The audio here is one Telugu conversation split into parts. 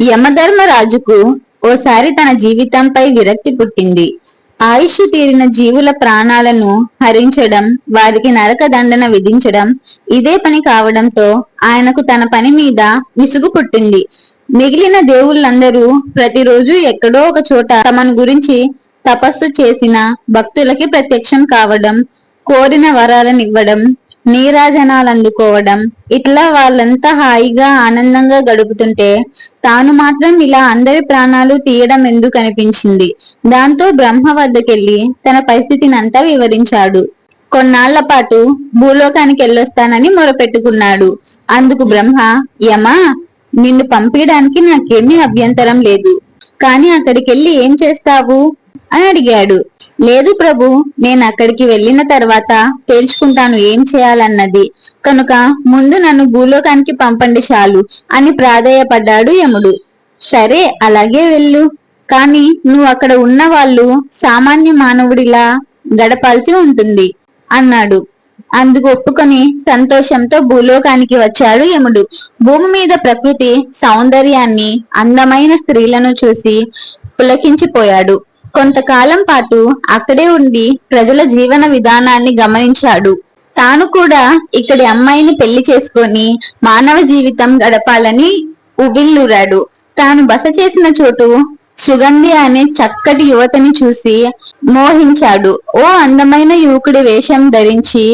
యమధర్మరాజుకు ఓసారి తన జీవితంపై విరక్తి పుట్టింది. ఆయుష్ తీరిన జీవుల ప్రాణాలను హరించడం వారికి నరక దండన విధించడం ఇదే పని కావడంతో ఆయనకు తన పని మీద విసుగు పుట్టింది. మిగిలిన దేవుళ్ళందరూ ప్రతిరోజు ఎక్కడో ఒక చోట తమను గురించి తపస్సు చేసిన భక్తులకి ప్రత్యక్షం కావడం కోరిన వరాలనివ్వడం నీరాజనాలు అందుకోవడం ఇట్లా వాళ్ళంతా హాయిగా ఆనందంగా గడుపుతుంటే తాను మాత్రం ఇలా అందరి ప్రాణాలు తీయడం ఎందుకు అనిపించింది? దాంతో బ్రహ్మ వద్దకెళ్ళి తన పరిస్థితిని అంతా వివరించాడు. కొన్నాళ్ళ పాటు భూలోకానికి వెళ్ళొస్తానని మొరపెట్టుకున్నాడు. అందుకు బ్రహ్మ యమా నిన్ను పంపించడానికి నాకేమీ అభ్యంతరం లేదు. కానీ అక్కడికెళ్ళి ఏం చేస్తావు? అని అడిగాడు. లేదు ప్రభు నేను అక్కడికి వెళ్ళిన తర్వాత తేల్చుకుంటాను ఏం చేయాలన్నది. కనుక ముందు నన్ను భూలోకానికి పంపండి చాలు అని ప్రాధేయపడ్డాడు యముడు. సరే అలాగే వెళ్ళు. కానీ నువ్వు అక్కడ ఉన్న వాళ్ళు సామాన్య మానవుడిలా గడపాల్సి ఉంటుంది అన్నాడు. అందుకు ఒప్పుకొని సంతోషంతో భూలోకానికి వచ్చాడు యముడు. భూమి మీద ప్రకృతి సౌందర్యాన్ని అందమైన స్త్రీలను చూసి పులకించిపోయాడు. కొంతకాలం పాటు అక్కడే ఉండి ప్రజల జీవన విధానాన్ని గమనించాడు. తాను కూడా ఇక్కడి అమ్మాయిని పెళ్ళి చేసుకొని మానవ జీవితం గడపాలని ఉవ్విల్లూరాడు తాను బస చేసిన చోటు సుగంధి అనే చక్కటి యువతని చూసి మోహించాడు. ఓ అందమైన యువకుడి వేషం ధరించి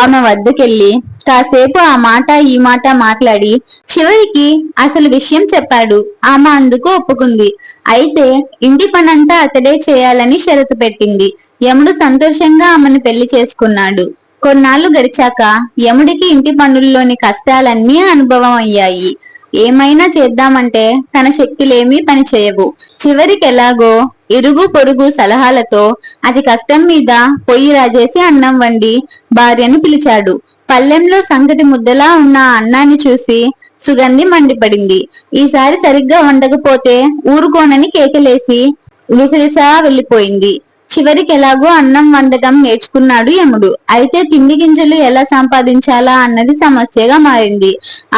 ఆమె వద్దకెళ్ళి కాసేపు ఆ మాట ఈ మాట మాట్లాడి చివరికి అసలు విషయం చెప్పాడు. ఆమె అందుకు ఒప్పుకుంది. అయితే ఇంటి పనంతా అతడే చేయాలని షరతు పెట్టింది. యముడు సంతోషంగా ఆమెను పెళ్ళి చేసుకున్నాడు. కొన్నాళ్ళు గడిచాక యముడికి ఇంటి పనుల్లోని కష్టాలన్నీ అనుభవం అయ్యాయి. ఏమైనా చేద్దామంటే తన శక్తులేమీ పని చేయవు. చివరికెలాగో ఇరుగు పొరుగు సలహాలతో అతి కష్టం మీద పొయ్యి రాజేసి అన్నం వండి భార్యను పిలిచాడు. పల్లెంలో సంకటి ముద్దలా ఉన్న అన్నాన్ని చూసి సుగంధి మండిపడింది. ఈసారి సరిగ్గా వండకపోతే ఊరుకోనని కేకలేసి విసవిసా వెళ్ళిపోయింది చివరికి ఎలాగో అన్నం వండటం నేర్చుకున్నాడు యముడు. అయితే తిండి గింజలు ఎలా సంపాదించాలా అన్నది సమస్యగా మారింది.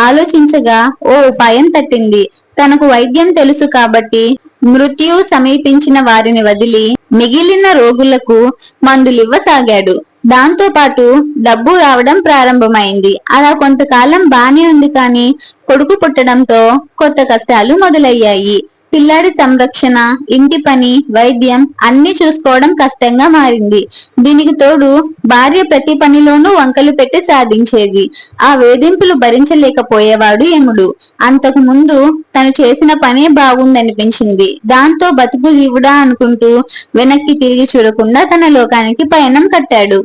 ఆలోచించగా ఓ ఉపాయం తట్టింది. తనకు వైద్యం తెలుసు కాబట్టి మృత్యు సమీపించిన వారిని వదిలి మిగిలిన రోగులకు మందులివ్వసాగాడు. దాంతో పాటు డబ్బు రావడం ప్రారంభమైంది. అలా కొంతకాలం బానే ఉంది కానీ కొడుకు పుట్టడంతో కొత్త కష్టాలు మొదలయ్యాయి. పిల్లాడి సంరక్షణ ఇంటి పని వైద్యం అన్ని చూసుకోవడం కష్టంగా మారింది. దీనికి తోడు భార్య ప్రతి పనిలోనూ వంకలు పెట్టి సాధించేది. ఆ వేధింపులు భరించలేకపోయేవాడు యముడు. అంతకు ముందు తను చేసిన పనే బాగుందనిపించింది. దాంతో బతుకు జీవుడా అనుకుంటూ వెనక్కి తిరిగి చూడకుండా తన లోకానికి పయనం కట్టాడు.